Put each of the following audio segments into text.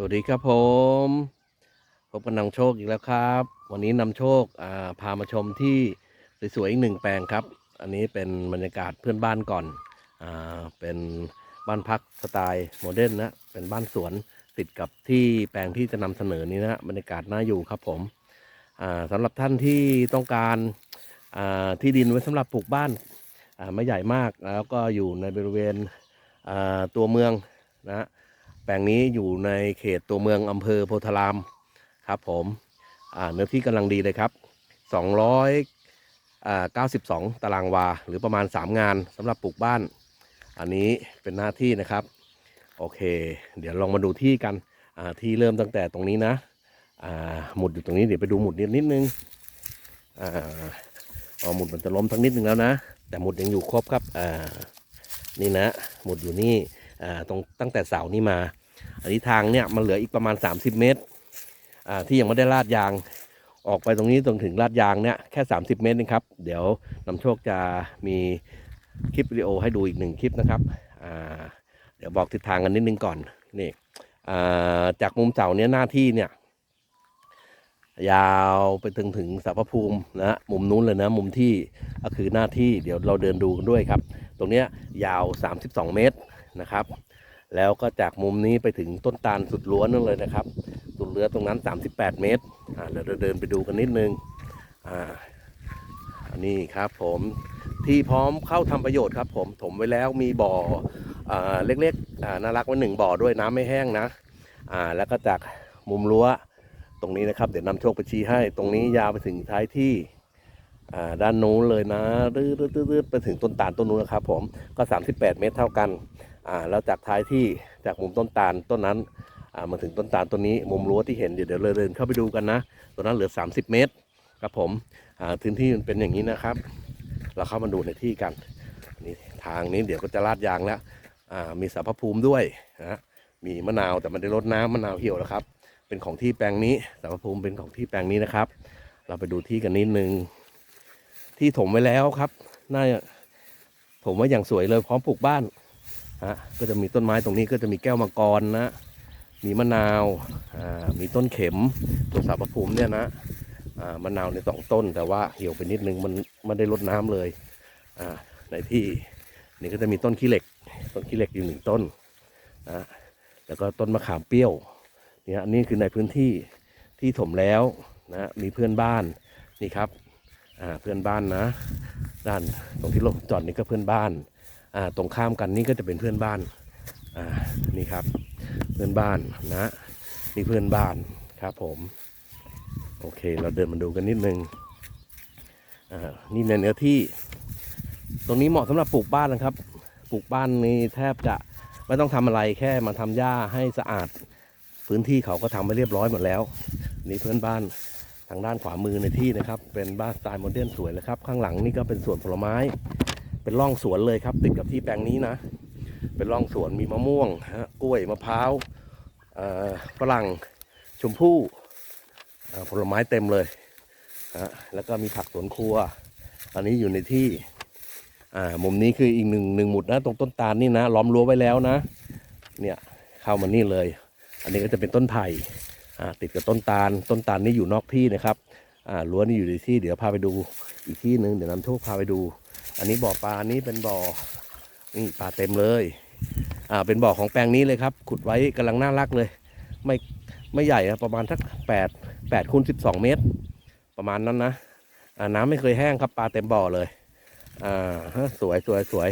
สวัสดีครับผมพบกับนำโชคอีกแล้วครับ วันนี้นำโชคาพามาชมที่สวยๆอีกหนึ่งแปลงครับ อันนี้เป็นบรรยากาศเพื่อนบ้านก่อนอเป็นบ้านพักสไตล์โมเดิร์นนะเป็นบ้านสวนติดกับที่แปลงที่จะนำเสนอนี้นะบรรยากาศน่าอยู่ครับผมสำหรับท่านที่ต้องการาที่ดินไว้สำหรับปลูกบ้านาไม่ใหญ่มากแล้วก็อยู่ในบริเวณตัวเมืองนะ แปลงนี้อยู่ในเขตตัวเมืองอำเภอโพธารามครับผมเนื้อที่กำลังดีเลยครับ 292 ตารางวา หรือประมาณ 3 งานสำหรับปลูกบ้าน อันนี้เป็นหน้าที่นะครับ โอเค เดี๋ยวลองมาดูที่กันที่เริ่มตั้งแต่ตรงนี้นะหมุดอยู่ตรงนี้เดี๋ยวไปดูหมุดนิดนิดนึงอหมุดมันจะล้มทั้งนิดนึงแล้วนะ แต่หมุดยังอยู่ครบครับนี่นะ หมุดอยู่นี่ตรงตั้งแต่เสานี่มา อันนี้ทางเนี่ยมันเหลืออีกประมาณ 30 เมตรอ่าที่ยังไม่ได้ลาดยาง ออกไปตรงนี้ตรงถึงลาดยางเนี่ยแค่ 30 เมตรนะครับ เดี๋ยวนำโชคจะมีคลิปวิดีโอให้ดูอีกหนึ่งคลิปนะครับอ่าเดี๋ยวบอกทิศทางกันนิดนึงก่อนนี่อ่าจากมุมเสาเนี่ยหน้าที่เนี่ยยาวไปถึงถึงสารพภูมินะมุมนู้นเลยนะมุมที่ก็คือหน้าที่เดี๋ยวเราเดินดูกันด้วยครับ ตรงเนี้ยยาว 32 เมตรนะครับ แล้วก็จากมุมนี้ไปถึงต้นตาลสุดล้วนนั่นเลยนะครับ สุดเรือตรงนั้น 38 เมตรอ่าเดี๋ยวเราเดินไปดูกันนิดนึงอ่าอันนี้ครับผมที่พร้อมเข้าทำประโยชน์ครับผมถมไว้แล้วมีบ่ออ่าเล็กๆอ่าน่ารักไว้หนึ่งบ่อด้วยน้ำไม่แห้งนะอ่าแล้วก็จากมุมรั้วตรงนี้นะครับเดี๋ยวนำโชคไปชี้ให้ ตรงนี้ยาวไปถึงท้ายที่อ่าด้านนู้นเลยนะรืดๆๆๆไปถึงต้นตาลต้นนู้นนะครับผมก็ 38 เมตรเท่ากัน อ่าแล้วจากท้ายที่จากมุมต้นตาลต้นนั้นอ่ามาถึงต้นตาลต้นนี้มุมรั้วที่เห็นเดี๋ยวเดี๋ยวเราเดินเข้าไปดูกันนะตัวนั้นเหลือ 30 เมตรครับผมอ่าพื้นที่มันเป็นอย่างนี้นะครับ เราเข้ามาดูในที่กันนี่ทางนี้เดี๋ยวก็จะลาดยางแล้วอ่ามีสารพระภูมิด้วยนะมีมะนาวแต่มันได้รดน้ำมะนาวเหี่ยวแล้วครับ เป็นของที่แปลงนี้สารพระภูมิเป็นของที่แปลงนี้นะครับ เราไปดูที่กันนิดนึงที่ถมไว้แล้วครับน่าจะผมว่าอย่างสวยเลยพร้อมปลูกบ้าน ฮะก็จะมีต้นไม้ตรงนี้ก็จะมีแก้วมังกรนะ มีมะนาวอ่ามีต้นเข็มตัวสารพระภูมิเนี่ยนะอ่ามะนาวในสองต้น แต่ว่าเหี่ยวไปนิดนึงมันไม่ได้รดน้ำเลยอ่าในที่นี่ก็จะมีต้นขี้เหล็ก ต้นขี้เหล็กอยู่หนึ่งต้นนะแล้วก็ต้นมะขามเปรี้ยวเนี่ยอันนี้คือในพื้นที่ที่ถมแล้วนะมีเพื่อนบ้านนี่ครับอ่าเพื่อนบ้านนะด้านตรงที่รถจอดนี่ก็เพื่อนบ้าน ตรงข้ามกันนี่ก็จะเป็นเพื่อนบ้านนี่ครับเพื่อนบ้านนะนี่เพื่อนบ้านครับผมโอเคเราเดินมาดูกันนิดนึงนี่ในเนื้อที่ ตรงนี้เหมาะสำหรับปลูกบ้านนะครับ ปลูกบ้านนี่แทบจะไม่ต้องทำอะไรแค่มาทำหญ้าให้สะอาด พื้นที่เขาก็ทำไว้เรียบร้อยหมดแล้ว นี่เพื่อนบ้านทางด้านขวามือในที่นะครับ เป็นบ้านสไตล์โมเดิร์นสวยเลยครับ ข้างหลังนี่ก็เป็นสวนผลไม้ เป็นร่องสวนเลยครับ ติดกับที่แปลงนี้นะ เป็นร่องสวนมีมะม่วงฮะกล้วยมะพร้าวฝรั่งชมพู่ผลไม้เต็มเลยฮะแล้วก็มีผักสวนครัว อันนี้อยู่ในที่อ่ามุมนี้คืออีกหนึ่งหนึ่งหมุดนะตรงต้นตาลนี่นะล้อมรั้วไว้แล้วนะ เนี่ยเข้ามานี่เลย อันนี้ก็จะเป็นต้นไผ่ติดกับต้นตาล ต้นตาลนี่อยู่นอกที่นะครับอ่ารั้วนี่อยู่ในที่เดี๋ยวพาไปดูอีกที่หนึ่งเดี๋ยวนำโชคพาไปดู อันนี้บ่อปลาอันนี้เป็นบ่อนี่ปลาเต็มเลยอ่าเป็นบ่อของแปลงนี้เลยครับ ขุดไว้กำลังน่ารักเลย ไม่ไม่ใหญ่นะประมาณสักแปดแปดคูณสิบสองเมตร ประมาณนั้นนะอ่าน้ำไม่เคยแห้งครับปลาเต็มบ่อเลยอ่าสวยสวยสวย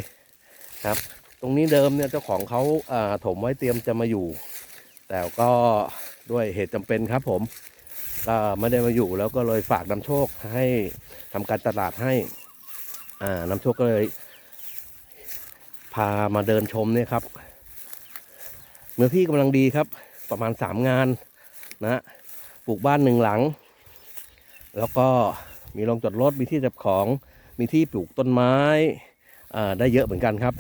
ครับ ตรงนี้เดิมเนี่ยเจ้าของเขาอ่าถมไว้เตรียมจะมาอยู่ แต่ก็ด้วยเหตุจำเป็นครับผมก็ไม่ได้มาอยู่แล้วก็เลยฝากนำโชคให้ทำการตลาดให้ อ่านำโชคก็เลย พามาเดินชมเนี่ยครับเนื้อที่กำลังดีครับ ประมาณสามงานนะปลูกบ้านหนึ่งหลัง แล้วก็มีโรงจอดรถมีที่จับของมีที่ปลูกต้นไม้อ่าได้เยอะเหมือนกันครับ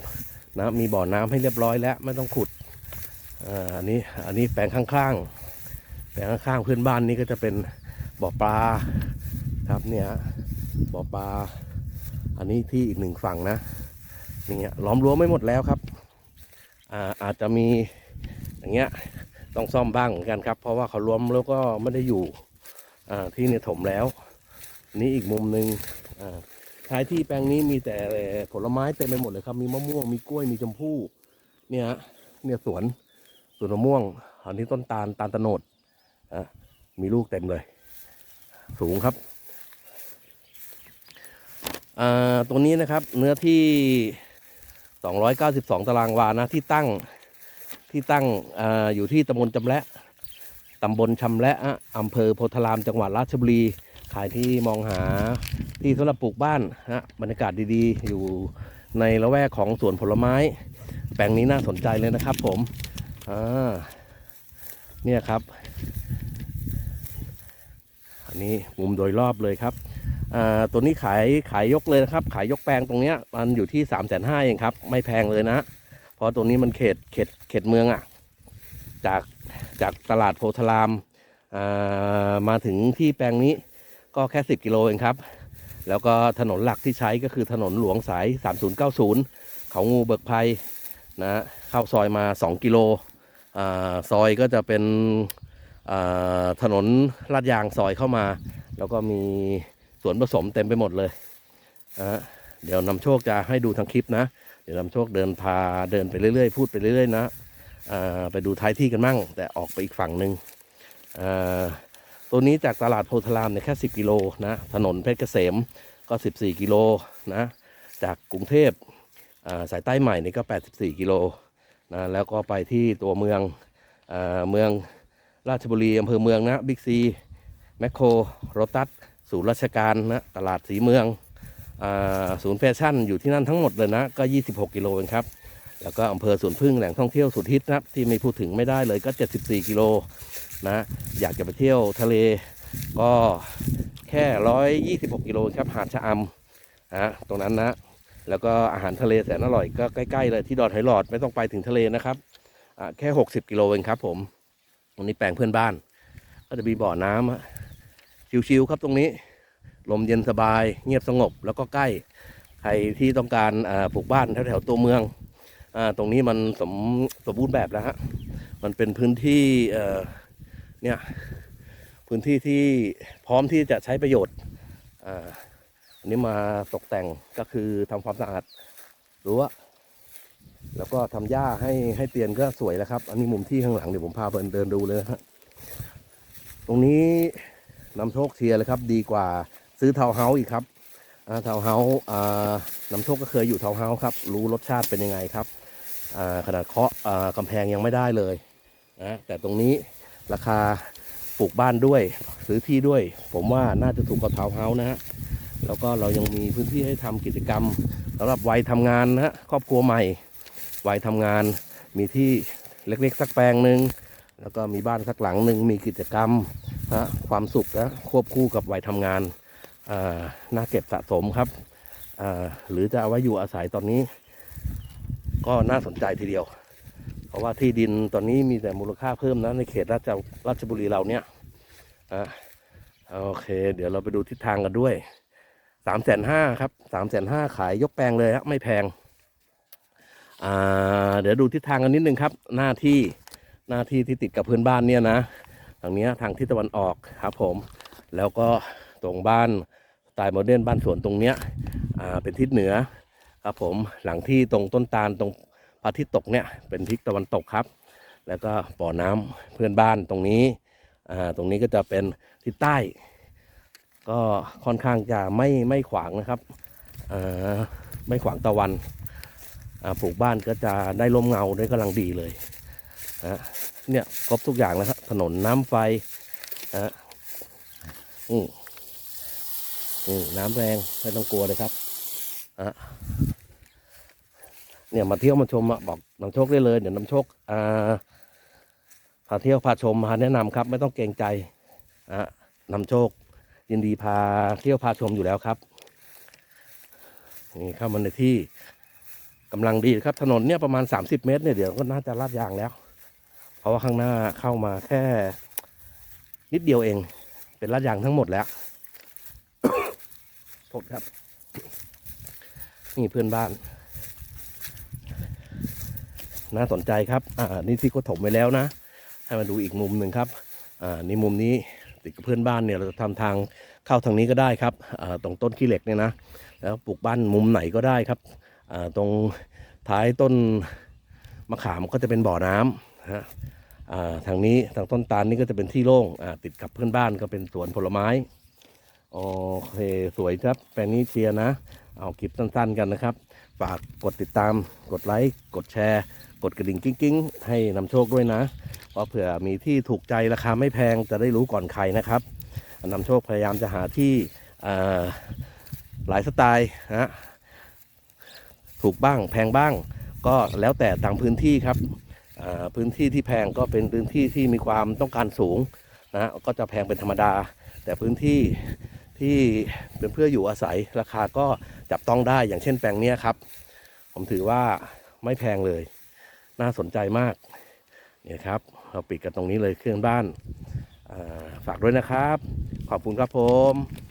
นะมีบ่อน้ำให้เรียบร้อยแล้วไม่ต้องขุดอันนี้อันนี้แปลงข้างๆ แปลงข้างๆเพื่อนบ้านนี่ก็จะเป็นบ่อปลาครับเนี่ยบ่อปลา อันนี้ที่อีกหนึ่งฝั่งนะนี่ยล้อมรั้วไม่หมดแล้วครับอาอาจจะมีอย่างเงี้ยต้องซ่อมบ้างเหมือนกันครับ เพราะว่าเขาล้มแล้วก็ไม่ได้อยู่ที่เนี่ยถมแล้ว นี่อีกมุมหนึ่งท้ายที่แปลงนี้มีแต่ผลไม้เต็มไปหมดเลยครับ มีมะม่วงมีกล้วยมีชมพู่เนี่ยเนี่ยสวนสวนมะม่วงอันนี้ต้นตาลตาลตะโนดมีลูกเต็มเลย สูงครับ ตรงนี้นะครับเนื้อที่ 292 ตารางวานะที่ตั้งที่ตั้งออยู่ที่ตำบลจำแระตำบลชำแระอำเภอโพธารามจังหวัดราชบุรี ขายที่มองหาที่สำหรับปลูกบ้านฮะบรรยากาศดีๆ อยู่ในละแวกของสวนผลไม้ แปลงนี้น่าสนใจเลยนะครับผมอ่าเนี่ยครับ อันนี้มุมโดยรอบเลยครับ ตัวนี้ขายขายยกเลยนะครับ ขายยกแปลงตรงเนี้ยมันอยู่ที่สามแสนห้าเองครับ ไม่แพงเลยนะเพราะตรงนี้มันเขตเขตเขตเมืองอะ่ะ จากจากตลาดโพธารามมาถึงที่แปลงนี้ก็แค่ 10 กิโลเองครับ แล้วก็ถนนหลักที่ใช้ก็คือถนนหลวงสาย 3090 เขางูเบิกภัยนะเข้าซอยมา 2 กิโลอซอยก็จะเป็นถนนลาดยางซอยเข้ามา แล้วก็มี วนผสมเต็มไปหมดเลยนะเดี๋ยวนำโชคจะให้ดูทางคลิปนะ เดี๋ยวนำโชคเดินพาเดินไปเรื่อยๆ พูดไปเรื่อยๆนะไปดูท้ายที่กันมั่ง แต่ออกไปอีกฝั่งหนึ่งตัวนี้จากตลาดโพธารามเนี่ยแค่ 10 กิโลนะถนนเพชรเกษมก็ 14 กิโลนะจากกรุงเทพสายใต้ใหม่นี่ก็ 84 กิโลนะแล้วก็ไปที่ตัวเมืองอเมืองราชบุรีอำเภอเมืองนะบิ๊กซีแมคโครโรตัส ศูนย์ราชการนะตลาดสีเมืองศูนย์แฟชั่นอยู่ที่นั่นทั้งหมดเลยนะ ก็ 26 กิโลเองครับ แล้วก็อำเภอสวนพึ่งแหล่งท่องเที่ยวสุดฮิตนะครับ ที่ไม่พูดถึงไม่ได้เลยก็ 74 กิโลนะอยากจะไปเที่ยวทะเลก็แค่ 126 กิโลครับหาดชะอำนะตรงนั้นนะ แล้วก็อาหารทะเลแสนอร่อยก็ใกล้ๆเลยที่ดอนหอยหลอดไม่ต้องไปถึงทะเลนะครับอ่าแค่ 60 กิโลเองครับผมตรงนี้แปลงเพื่อนบ้าน ก็จะมีบ่อน้ำ ชิวๆครับตรงนี้ ลมเย็นสบาย เงียบสงบแล้วก็ใกล้ ใครที่ต้องการปลูกบ้านแถวๆตัวเมืองอตรงนี้มันสมสมบูรณ์แบบแล้วฮะมันเป็นพื้นที่เนี่ยพื้นที่ที่พร้อมที่จะใช้ประโยชน์อันนี้มาตกแต่งก็คือทำความสะอาดรั้วแล้วก็ทำหญ้าให้ให้เตียนก็สวยแล้วครับ อันนี้มุมที่ข้างหลังเดี๋ยวผมพาเดินเดินดูเลยนะฮะตรงนี้ นำโชคเชียร์เลยครับ ดีกว่าซื้อเทาเฮาส์อีกครับอ่าทาเฮาส์อ่านำโชคก็เคยอยู่เทาเฮาส์ครับ รู้รสชาติเป็นยังไงครับขนาดเคาะอ่ากำแพงยังไม่ได้เลยนะแต่ตรงนี้ราคาปลูกบ้านด้วยซื้อที่ด้วย ผมว่าน่าจะถูกกว่าเทาเฮาส์นะฮะแล้วก็เรายังมีพื้นที่ให้ทำกิจกรรมสำหรับวัยทำงานนะฮะครอบครัวใหม่วัยทำงาน มีที่เล็กๆสักแปลงหนึ่งแล้วก็มีบ้านสักหลังหนึ่งมีกิจกรรม ความสุขนะควบคู่กับวัยทำงานน่าเก็บสะสมครับหรือจะเอาไว้อยู่อาศัยตอนนี้ ก็น่าสนใจทีเดียว เพราะว่าที่ดินตอนนี้มีแต่มูลค่าเพิ่มนะในเขตราชราชบุรีเราเนี่ยอโอเค เดี๋ยวเราไปดูทิศทางกันด้วยสามแสนห้าครับสามแสนห้าขายยกแปลงเลยฮะไม่แพงเดี๋ยวดูทิศทางกันนิดนึงครับ หน้าที่หน้าที่ที่ติดกับเพื่อนบ้านเนี่ยนะ ทางนี้ทางทิศตะวันออกครับผมแล้วก็ตรงบ้านสไตล์โมเดิร์นบ้านสวนตรงเนี้ยเป็นทิศเหนือครับผมหลังที่ตรงต้นตาลตรงพระอาทิตย์ตกเนี่ยเป็นทิศตะวันตกครับ แล้วก็บ่อน้ำเพื่อนบ้านตรงนี้ตรงนี้ก็จะเป็นทิศใต้ ก็ค่อนข้างจะไม่ไม่ขวางนะครับไม่ขวางตะวันปลูกบ้านก็จะได้ลมเงาได้กำลังดีเลยนะ เนี่ยครบทุกอย่างแล้วครับถนนน้ำไฟนะฮะอืมอืมน้ำแรงไม่ต้องกลัวเลยครับอะเนี่ยมาเที่ยวมาชมอะบอกน้ำโชคได้เลยเดี๋ยวน้ำโชคอ่าพาเที่ยวพาชมพาแนะนำครับ ไม่ต้องเกรงใจอะนำโชค ยินดีพาเที่ยวพาชมอยู่แล้วครับนี่เข้ามาในที่กำลังดีครับถนนเนี่ยประมาณ 30 เมตรเนี่ยเดี๋ยวก็น่าจะลาดยางแล้ว ราะว่าข้างหน้าเข้ามาแค่ นิดเดียวเอง เป็นลาดยางทั้งหมดแล้วโทษครับ นี่เพื่อนบ้าน น่าสนใจครับ อ่า นี่ที่ก็ถมไว้แล้วนะ ให้มาดูอีกมุมหนึ่งครับ อ่า นี่มุมนี้ติดกับเพื่อนบ้านเนี่ยเราจะทำทางเข้าทางนี้ก็ได้ครับ อ่า ตรงต้นขี้เหล็กเนี่ยนะ แล้วปลูกบ้านมุมไหนก็ได้ครับ อ่า ตรงท้ายต้นมะขามก็จะเป็นบ่อน้ำนะฮะ ทางนี้ทางต้นตาลนี่ก็จะเป็นที่โล่งติดกับเพื่อนบ้านก็เป็นสวนผลไม้โอเคสวยครับแปลงนี้เชียร์นะ เอาคลิปสั้นๆกันนะครับ ฝากกดติดตามกดไลค์กดแชร์ กดกระดิ่งกิ้งๆ ให้นำโชคด้วยนะเพราะเผื่อมีที่ถูกใจราคาไม่แพงจะได้รู้ก่อนใครนะครับนำโชคพยายามจะหาที่หลายสไตล์นะถูกบ้างแพงบ้าง ก็แล้วแต่ต่างพื้นที่ครับ พื้นที่ที่แพงก็เป็นพื้นที่ที่มีความต้องการสูงนะก็จะแพงเป็นธรรมดา แต่พื้นที่ที่เป็นเพื่ออยู่อาศัยราคาก็จับต้องได้อย่างเช่นแปลงนี้ครับ ผมถือว่าไม่แพงเลย น่าสนใจมากเนี่ยครับเราปิดกันตรงนี้เลยเครื่องบ้านฝากด้วยนะครับ ขอบคุณครับผม